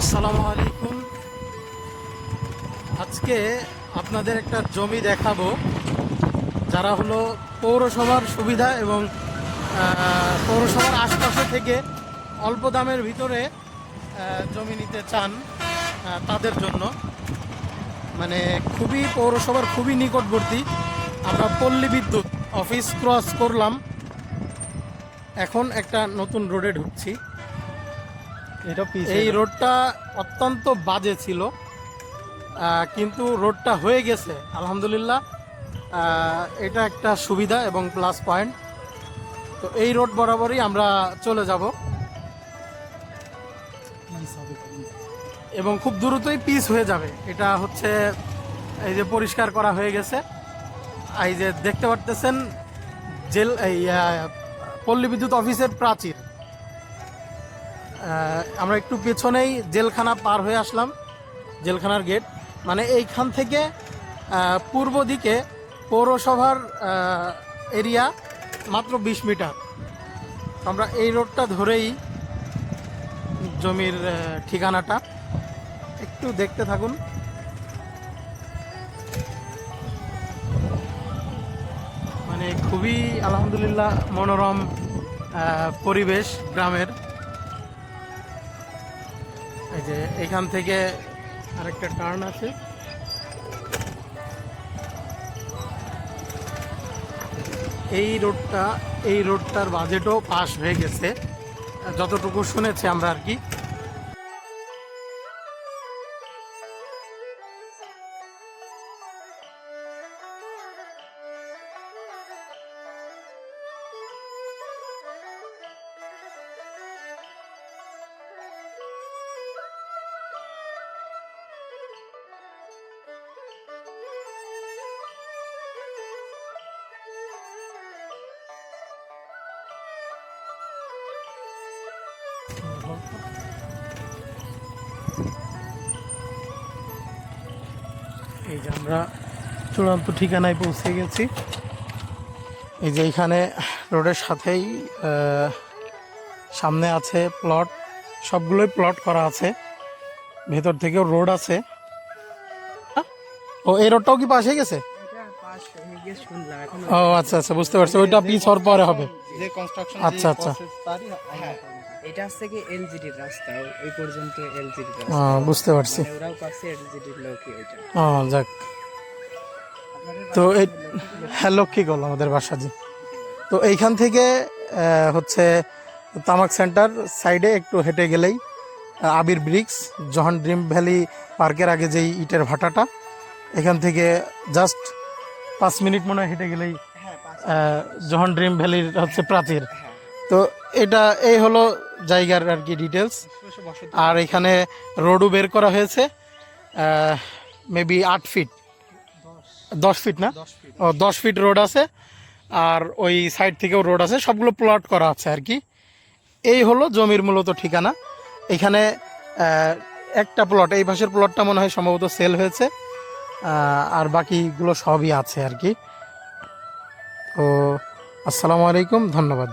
আসসালামু আলাইকুম। আজকে আপনাদের একটা জমি দেখাবো, যারা হলো পৌরসভার সুবিধা এবং পৌরসভার আশপাশে থেকে অল্প দামের ভিতরে জমি নিতে চান তাদের জন্য। মানে খুবই পৌরসভার খুবই নিকটবর্তী। আমরা পল্লী বিদ্যুৎ অফিস ক্রস করলাম। এখন একটা নতুন রোডে ঢুকছি। এই রোডটা অত্যন্ত বাজে ছিল। কিন্তু রোডটা হয়ে গেছে, আলহামদুলিল্লাহ। এটা একটা সুবিধা এবং প্লাস পয়েন্ট। তো এই রোড বরাবরই আমরা চলে যাব। এবং খুব দ্রুতই পিস হয়ে যাবে। এটা হচ্ছে এই যে পরিষ্কার করা হয়ে গেছে। এই যে দেখতে পারতেছেন জেল এই পল্লী বিদ্যুৎ অফিসের প্রাচীর। আমরা একটু পেছনেই জেলখানা পার হয়ে আসলাম, জেলখানার গেট মানে এইখান থেকে পূর্ব দিকে পৌরসভার এরিয়া মাত্র বিশ মিটার। আমরা এই রোডটা ধরেই জমির ঠিকানাটা একটু দেখতে থাকুন। মানে খুবই আলহামদুলিল্লাহ মনোরম পরিবেশ গ্রামের। যে এখান থেকে আরেকটা টার্ন আছে। এই রোডটা এই রোডটার বাজেটও পাস হয়ে গেছে। যতটুকু শুনেছি আমরা আর কি। এই যে আমরা চূড়ান্ত ঠিকানায় পৌঁছে গেছি। এই যে এইখানে রোডের সাথেই সামনে আছে প্লট। সবগুলোই প্লট করা আছে। ভেতর থেকেও রোড আছে। ও এই রোডটাও কি পাশে গেছে? ও আচ্ছা আচ্ছা বুঝতে পারছি। ওইটা পিস হওয়ার পরে হবে। আচ্ছা, আচ্ছা। হ্যাঁ এটা হচ্ছে কি এলজিডির রাস্তা ওই পর্যন্ত এলজিডির রাস্তা। বুঝতে পারছি। মানে ওরাও পাচ্ছে এলজিডির লোকই ওইটা। ও যাক। তো এই হ্যাঁ লক্ষ্মীগোল আমাদের বাসা জি তো এইখান থেকে হচ্ছে তামাক সেন্টার সাইডে একটু হেঁটে গেলেই আবির ব্রিক্স জহন ড্রিম ভ্যালি পার্কের আগে যেই ইটের ভাটাটা এখান থেকে জাস্ট পাঁচ মিনিট মনে হয় হেঁটে গেলেই হ্যাঁ জহন ড্রিম ভ্যালির হচ্ছে প্রাচীর। হ্যাঁ। তো এটা এই হলো জায়গার আর কি ডিটেলস আর এখানে রোডও বের করা হয়েছে মেবি আট ফিট দশ ফিট না? ও দশ ফিট রোড আছে। আর ওই সাইড থেকেও রোড আছে। সবগুলো প্লট করা আছে আর কি। এই হলো জমির মূলত ঠিকানা। এখানে একটা প্লট এই পাশের প্লটটা মনে হয় সম্ভবত সেল হয়েছে। আর বাকিগুলো সবই আছে আর কি। তো আসসালামু আলাইকুম ধন্যবাদ।